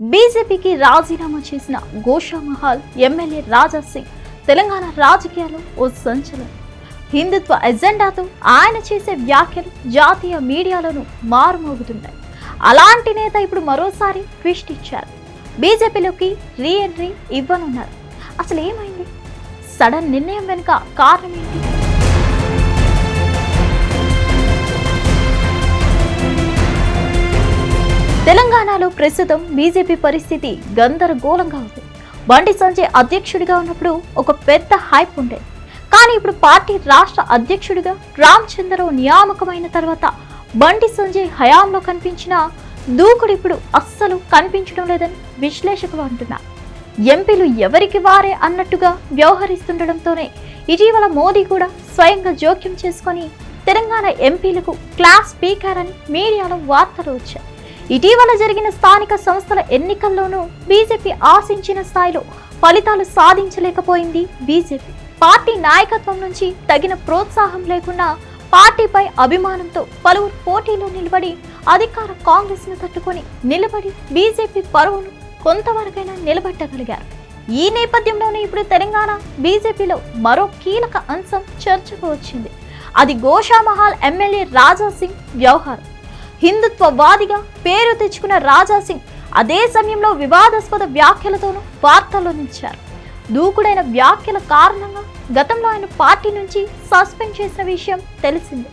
బీజేపీకి రాజీనామా చేసిన గోషామహల్ ఎమ్మెల్యే రాజా సింగ్ తెలంగాణ రాజకీయాల్లో ఓ సంచలనం. హిందుత్వ ఎజెండాతో ఆయన చేసే వ్యాఖ్యలు జాతీయ మీడియాలను మారుమోగుతున్నాయి. అలాంటి నేత ఇప్పుడు మరోసారి ట్విస్ట్ ఇచ్చారు. బీజేపీలోకి రీ ఎంట్రీ ఇవ్వనున్నారు. అసలు ఏమైంది? సడన్ నిర్ణయం వెనుక కారణం ఏంటి? ప్రస్తుతం బీజేపీ పరిస్థితి గందరగోళంగా ఉంది. బండి సంజయ్ అధ్యక్షుడిగా ఉన్నప్పుడు ఒక పెద్ద హైప్ ఉండేది కానీ ఇప్పుడు పార్టీ రాష్ట్ర అధ్యక్షుడిగా రామచంద్రరావు నియామకమైన తర్వాత బండి సంజయ్ హయాంలో కనిపించిన దూకుడు ఇప్పుడు అస్సలు కనిపించడం లేదని విశ్లేషకులు అంటున్నారు. ఎంపీలు ఎవరికి వారే అన్నట్టుగా వ్యవహరిస్తుండటంతోనే ఇటీవల మోదీ కూడా స్వయంగా జోక్యం చేసుకొని తెలంగాణ ఎంపీలకు క్లాస్ స్పీకర్ అని మీడియాలో వార్తలు వచ్చాయి. ఇటీవల జరిగిన స్థానిక సంస్థల ఎన్నికల్లోనూ బీజేపీ ఆశించిన స్థాయిలో ఫలితాలు సాధించలేకపోయింది బీజేపీ. పార్టీ నాయకత్వం నుంచి తగిన ప్రోత్సాహం లేకుండా పార్టీపై అభిమానంతో పలువురు పోటీలో నిలబడి అధికార కాంగ్రెస్ను తట్టుకొని నిలబడి బీజేపీ పరువును కొంతవరకైనా నిలబెట్టగలిగారు. ఈ నేపథ్యంలోనే ఇప్పుడు తెలంగాణ బీజేపీలో మరో కీలక అంశం చర్చకు వచ్చింది. అది గోషామహల్ ఎమ్మెల్యే రాజా సింగ్ వ్యవహారం. హిందుత్వవాదిగా పేరు తెచ్చుకున్న రాజా సింగ్ అదే సమయంలో వివాదాస్పద వ్యాఖ్యలతోనూ వార్తల్లో నిలిచారు. దూకుడైన వ్యాఖ్యల కారణంగా గతంలో ఆయన పార్టీ నుంచి సస్పెండ్ చేసిన విషయం తెలిసిందే.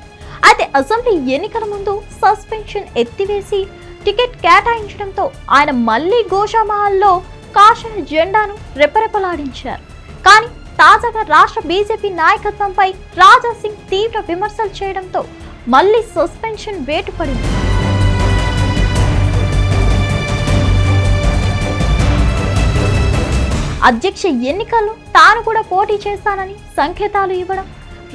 అయితే అసెంబ్లీ ఎన్నికల ముందు సస్పెన్షన్ ఎత్తివేసి టికెట్ కేటాయించడంతో ఆయన మళ్ళీ గోషామహల్లో కాషాయ జెండాను రెపరెపలాడించారు. కానీ తాజాగా రాష్ట్ర బీజేపీ నాయకత్వంపై రాజా సింగ్ తీవ్ర విమర్శలు చేయడంతో మళ్ళీ సస్పెన్షన్ వేటు పడింది అధ్యక్ష ఎన్నికల్లో తాను కూడా పోటీ చేస్తానని సంకేతాలు ఇవ్వడం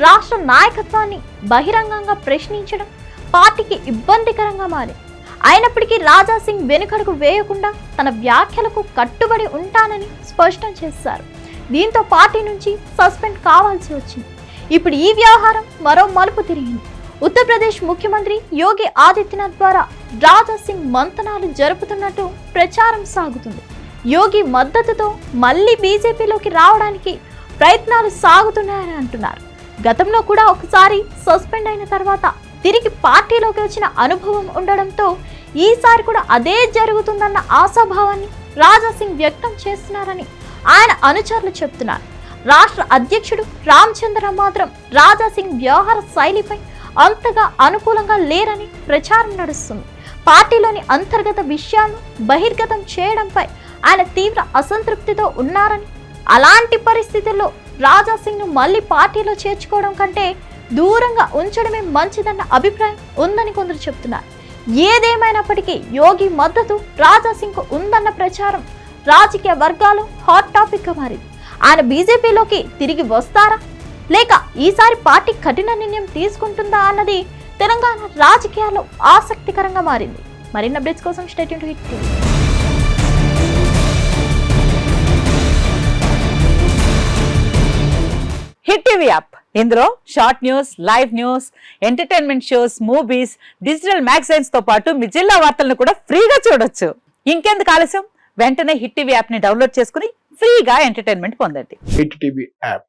రాష్ట్ర నాయకత్వాన్ని బహిరంగంగా ప్రశ్నించడం పార్టీకి ఇబ్బందికరంగా మారింది అయినప్పటికీ రాజా సింగ్ వెనుకడుగు వేయకుండా తన వ్యాఖ్యలకు కట్టుబడి ఉంటానని స్పష్టం చేశారు. దీంతో పార్టీ నుంచి సస్పెండ్ కావాల్సి వచ్చింది. ఇప్పుడు ఈ వ్యవహారం మరో మలుపు తిరిగింది. ఉత్తరప్రదేశ్ ముఖ్యమంత్రి యోగి ఆదిత్యనాథ్ ద్వారా రాజాసింగ్ మంతనాలు జరుపుతున్నట్టు ప్రచారం సాగుతుంది. యోగి మద్దతుతో మళ్ళీ బీజేపీలోకి రావడానికి ప్రయత్నాలు సాగుతున్నాయని అంటున్నారు. గతంలో కూడా ఒకసారి సస్పెండ్ అయిన తర్వాత తిరిగి పార్టీలోకి వచ్చిన అనుభవం ఉండడంతో ఈసారి కూడా అదే జరుగుతుందన్న ఆశాభావాన్ని రాజాసింగ్ వ్యక్తం చేస్తున్నారని ఆయన అనుచరులు చెప్తున్నారు. రాష్ట్ర అధ్యక్షుడు రామచంద్ర మాత్రం రాజాసింగ్ వ్యవహార శైలిపై అంతగా అనుకూలంగా లేరని ప్రచారం నడుస్తుంది. పార్టీలోని అంతర్గత విషయాలను బహిర్గతం చేయడంపై ఆయన తీవ్ర అసంతృప్తితో ఉన్నారని అలాంటి పరిస్థితుల్లో రాజా సింగ్ను మళ్ళీ పార్టీలో చేర్చుకోవడం కంటే దూరంగా ఉంచడమే మంచిదన్న అభిప్రాయం ఉందని కొందరు చెప్తున్నారు. ఏదేమైనప్పటికీ యోగి మద్దతు రాజా సింగ్కు ఉందన్న ప్రచారం రాజకీయ వర్గాలు హాట్ టాపిక్గా మారింది. ఆయన బీజేపీలోకి తిరిగి వస్తారా? లేక ఈసారి పార్టీ కఠిన నిర్ణయం తీసుకుంటుందా అన్నది తెలంగాణ రాజకీయాల్లో ఆసక్తికరంగా మారింది. మరిన్ని అప్డేట్స్ కోసం State Hit TV. Hit TV app ఇందులో short news live news entertainment shows movies digital మ్యాగజైన్స్తో పాటు మీ జిల్లా వార్తలను కూడా ఫ్రీగా చూడొచ్చు. ఇంకెందుకు ఆలస్యం? వెంటనే హిట్ టీవీ యాప్ని డౌన్లోడ్ చేసుకుని ఫ్రీగా ఎంటర్టైన్మెంట్ పొందండి. Hit TV app